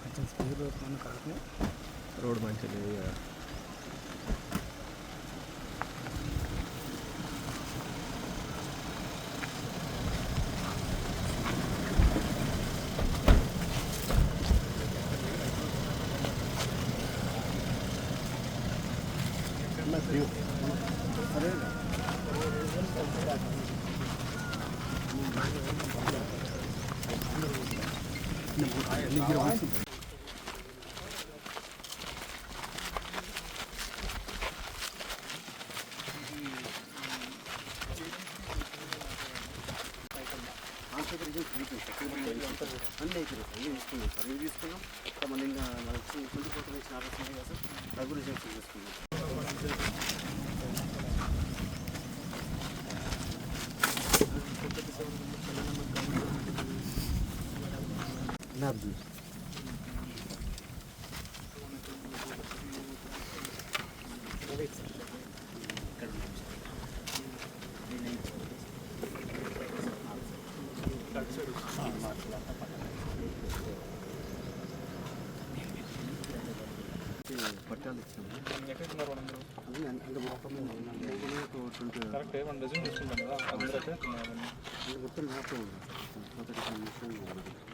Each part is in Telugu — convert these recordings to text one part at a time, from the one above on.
కొంచెం స్పీడ్ మన కాకుండా రోడ్ మంచిగా లేదు కదా అన్నీ అయిపోయింది సార్ ఇవి తీసుకున్నాం సార్ ఇవి తీసుకున్నాం ఇంకా మన ఇంకా మనకి ట్వంటీ ఫోర్ ఇచ్చిన ఆర్డర్స్ ఉన్నాయి కదా సార్ అవి కూడా రిజెక్షన్ తీసుకున్నాం నాది ఇక్కడ ఉన్నాం సార్ దీని పట్టాలు ఇచ్చాము ఎక్కడున్నారు వాళ్ళందరూ అది అంటే మొత్తం ట్వంటీ కరెక్ట్ వన్ డజన్ తీసుకుంటాం కదా అందరూ ఎక్కడ మొత్తం మ్యాప్ ఉంది మొదటి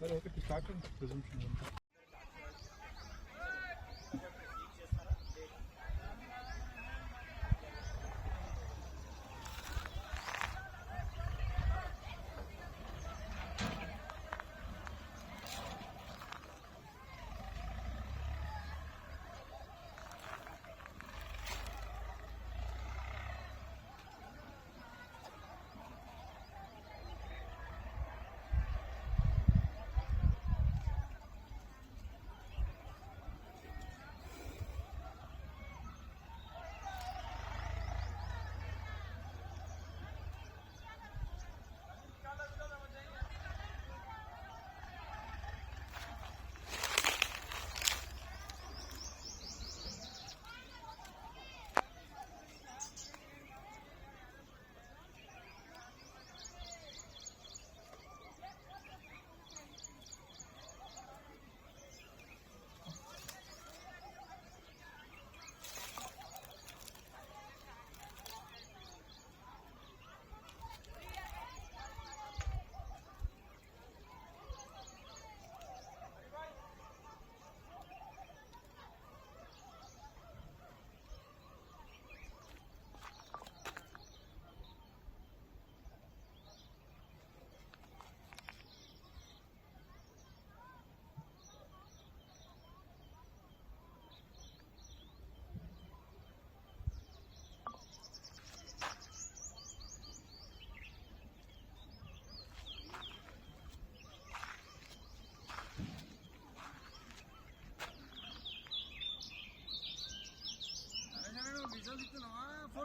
మన ఈ రెడ్ లైన్ వరకు సరే అవును సార్ పెద్ద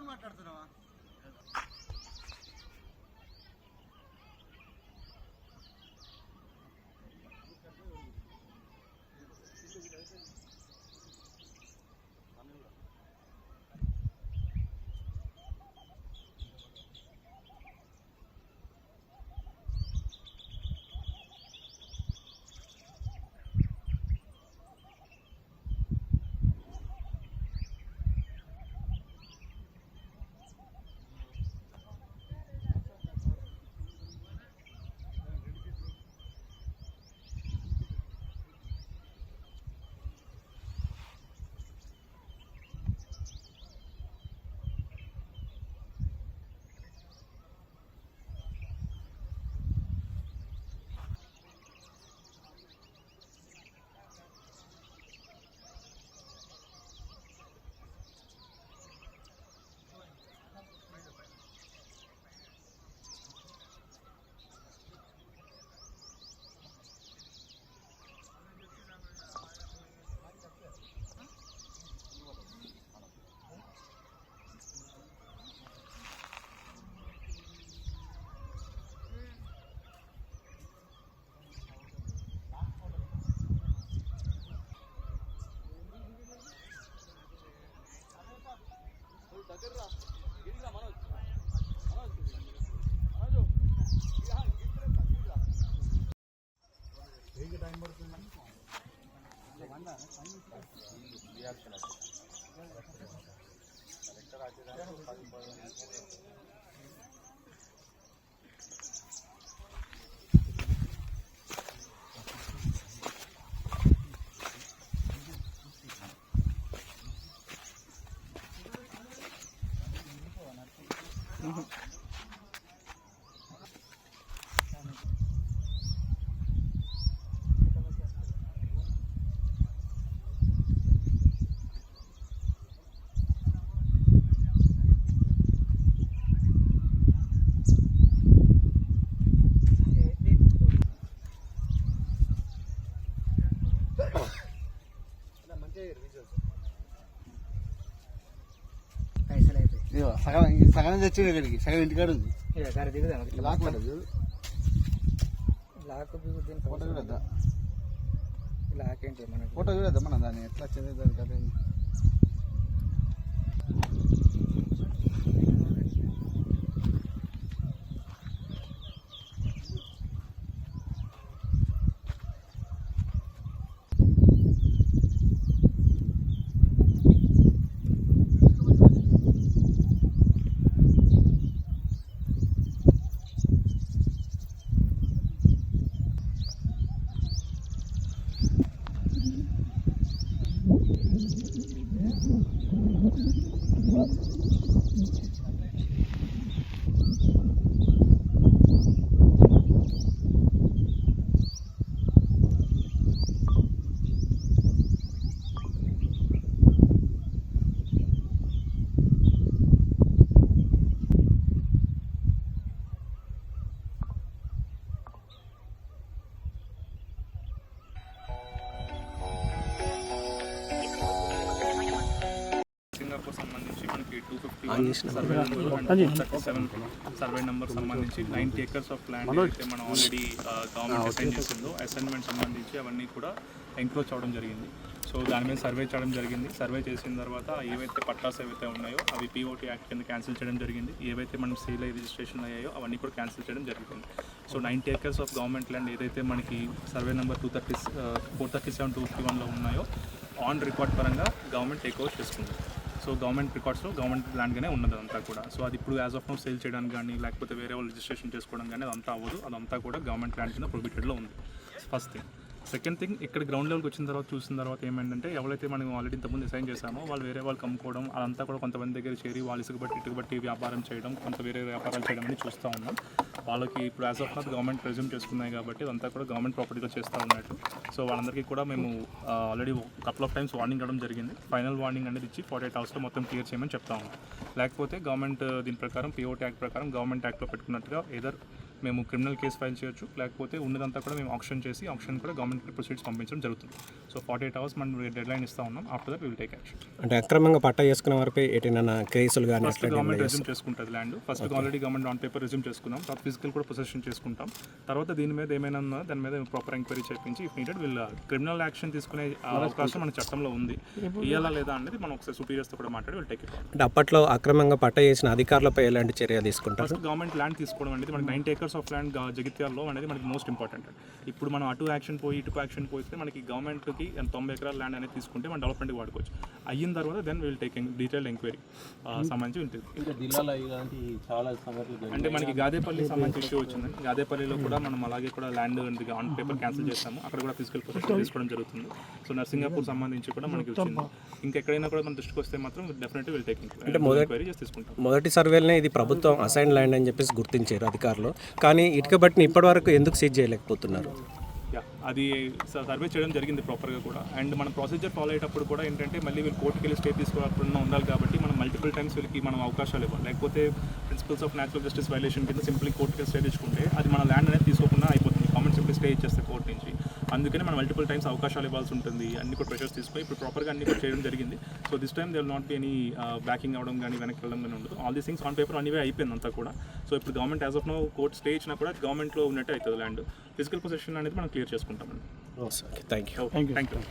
మాట్లాడుతున్నావా? బ్లాక్ అవుతుంది కదా క్యాన్సిల్ చేసుకున్నాం సార్ క్యాన్సిల్ అయింది మూడు చంక్స్ వస్తున్నాయి మేజర్ సరే ఓకే స్టార్ట్ ప్రెజెంషన్ పైసలు అయితే ఇదిగో సగం తెచ్చింది ఇక్కడికి సగం ఇంటికాడ సరే దిగుదాం లాక్ పడదు లాక్ ఫోటో చూడద్దా? లాక్ ఏంటి మనకు? ఫోటో చూడద్దా మన దాన్ని? ఎట్లా వచ్చింది దాని కథ సంబంధించి మనకి two fifty survey thirty seven survey number సంబంధించి నైన్టీ ఎకర్స్ ఆఫ్ ల్యాండ్ అయితే మనం ఆల్రెడీ గవర్నమెంట్ అసైన్ చేసిందో అసైన్మెంట్ సంబంధించి అవన్నీ కూడా ఎంక్రోచ్ అవ్వడం జరిగింది. సో దాని మీద సర్వే చేయడం జరిగింది. సర్వే చేసిన తర్వాత ఏవైతే పట్టాస్ ఏవైతే ఉన్నాయో అవి పీఓటీ యాక్ట్ కింద క్యాన్సిల్ చేయడం జరిగింది. ఏవైతే మనం సేల్ అయ్యి రిజిస్ట్రేషన్ అయ్యాయో అవన్నీ కూడా క్యాన్సిల్ చేయడం జరిగింది. So ninety acres of government land ఏదైతే మనకి survey number two thirty four thirty seven two fifty వన్లో ఉన్నాయో ఆన్ రికార్డ్ పరంగా గవర్నమెంట్ టేక్ ఓవర్ చేసుకుంది. సో గవర్నమెంట్ రికార్డ్స్లో గవర్నమెంట్ ల్యాండ్గానే ఉన్నది అదంతా కూడా. సో అది ఇప్పుడు యాజ్ ఆఫ్ నో సేల్ చేయడానికి కానీ లేకపోతే వేరే వాళ్ళు రిజిస్ట్రేషన్ చేసుకోవడం కానీ అదంతా అవ్వదు. అదంతా కూడా గవర్నమెంట్ ల్యాండ్ కింద ప్రొబిటెడ్లో ఉంది. ఫస్ట్ థింగ్ సెకండ్ థింగ్ ఇక్కడ గ్రౌండ్ లెవెల్కి వచ్చిన తర్వాత చూసిన తర్వాత ఏమైందంటే ఎవరైతే మనం ఆల్రెడీ ఇంతకుముందు డిసైన్ చేసామో వాళ్ళు వేరే వాళ్ళు కమ్ముకోవడం అదంతా కూడా కొంతమంది దగ్గర చేరి వాళ్ళు ఇసుకబట్టి ఇటుబట్టి వ్యాపారం చేయడం కొంత వేరే వ్యాపారాలు చేయడం అని చూస్తూ ఉన్నాం. వాళ్ళకి ఇప్పుడు as of not government presume చేసుకున్నాయి కాబట్టి అదంతా కూడా గవర్నమెంట్ ప్రాపర్టీలో చేస్తూ ఉన్నట్టు. సో వాళ్ళందరికీ కూడా మేము already couple of times warning ఇవ్వడం జరిగింది. ఫైనల్ వార్నింగ్ అనేది ఇచ్చి ఫార్టీ ఎయిట్ అవర్స్లో మొత్తం క్లియర్ చేయమని చెప్తా ఉన్నాం. లేకపోతే గవర్నమెంట్ దీని ప్రకారం పిఓటీ యాక్ట్ ప్రకారం గవర్నమెంట్ యాక్ట్లో పెట్టుకున్నట్టుగా ఏదర్ మేము క్రిమినల్ కేసు ఫైల్ చేయొచ్చు. లేకపోతే ఉన్నదంతా కూడా మేము ఆప్షన్ చేసి ఆప్షన్ కూడా గవర్నమెంట్ ప్రొసీడ్స్ పంపించడం జరుగుతుంది. సో ఫార్టీ ఎయిట్ అవర్స్ మనం డెడ్ లైన్ ఇస్తా ఉన్నాం. After that will take action అంటే అక్రమంగా పట్టా చేసుకున్న వారిపై ఎటైనా కేసులు కానీ ఫస్ట్ గవర్నమెంట్ రెజ్యూమ్ చేసుకుంటుంది land first already government on paper resume చేసుకున్నాం. తర్వాత ఫిజికల్ కూడా పొజిషన్ చేసుకుంటాం. తర్వాత దీని మీద ఏమైనా ఉన్నా దాని మీద ప్రాపర్ ఎంక్వైరీ చేయించి ఇఫ్ నీడెడ్ వీళ్ళ క్రిమినల్ యాక్షన్ తీసుకునే అవకాశం మన చట్టంలో ఉంది. ఇయ్యాలా లేదా అనేది మనం ఒకసారి superiors తో కూడా మాట్లాడి వీళ్ళు టేక్ ఇట్ అంటే అప్పట్లో అక్రమంగా పట్టా చేసిన అధికారులపై ఎలాంటి చర్య తీసుకుంటారు? ఫస్ట్ గవర్నమెంట్ ల్యాండ్ తీసుకోవడం అనేది మనకి నైన్టీ ఏకర్స్ ఆఫ్ ల్యాండ్ జగిత్యాల్లో అనేది మనకి మోస్ట్ ఇంపార్టెంట్ ఇప్పుడు మనం అటు యాక్షన్ పోయి ఇటు యాక్షన్ పోయితే మనకి గవర్నమెంట్కి తొంభై ఎకరాల ల్యాండ్ అనేది తీసుకుంటే మనం డెవలప్మెంట్కి వాడుకోవచ్చు. అయిన తర్వాత then will take detail enquiry సంబంధించి ఉంటుంది. ఇంకా అంటే మనకి గాదేపల్లి సంబంధించి ఇష్యూ వచ్చింది. గాదేపల్లిలో కూడా మనం అలాగే కూడా ల్యాండ్ ఆన్ పేపర్ క్యాన్సిల్ చేస్తాము. అక్కడ కూడా ఫిజికల్ పొజిషన్ తీసుకోవడం జరుగుతుంది. సో నర్సింగాపూర్ సంబంధించి కూడా మనకి వచ్చింది. ఇంకెక్కడైనా కూడా మన దృష్టికి వస్తే మాత్రం డెఫినెట్లీ విల్ టేక్ ఎంక్వైరీ చేసి తీసుకుంటాం. మొదటి సర్వేలనే ఇది ప్రభుత్వం అసైన్ ల్యాండ్ అని చెప్పేసి గుర్తించారు అధికారులు. కానీ ఇటుక బట్టిని ఇప్పటివరకు ఎందుకు సీజ్ చేయలేకపోతున్నారు? యా అది సర్వే చేయడం జరిగింది ప్రాపర్గా కూడా. అండ్ మన ప్రొసీజర్ ఫాలో అయ్యేటప్పుడు కూడా ఏంటంటే మళ్ళీ వీళ్ళు కోర్టుకి వెళ్ళి స్టే తీసుకోవాలన్నా ఉండాలి కాబట్టి మనం మల్టిపుల్ టైమ్స్ వీళ్ళకి మనం అవకాశాలు ఇవ్వాలి. లేకపోతే principles of natural justice violation కింద సింప్లీ కోర్టుకి స్టే తెచ్చుకుంటే అది మన ల్యాండ్ అనేది తీసుకోకుండా అయిపోతుంది. గవర్నమెంట్ సింప్లీ స్టే ఇచ్చేస్తే కోర్టు నుంచి. అందుకని మనం మల్టిపుల్ టైమ్స్ అవకాశాలు ఇవ్వాల్సి ఉంటుంది. అన్ని కూడా ప్రెషర్స్ తీసుకొని ఇప్పుడు ప్రాపర్గా అన్ని కూడా చేయడం జరిగింది. So this time they will not be any backing అవ్వడం కానీ వెనక్కి వెళ్ళడం కానీ ఉండదు. All these things on paper anyway అయిపోయింది అంతా కూడా. సో ఇప్పుడు government as of no court stay ఇచ్చినా కూడా గవర్నమెంట్లో ఉన్నట్టే అవుతుంది ల్యాండ్ ఫిజికల్ పొజిషన్ అనేది మనం క్లియర్ చేసుకుంటామండి. Thank you thank you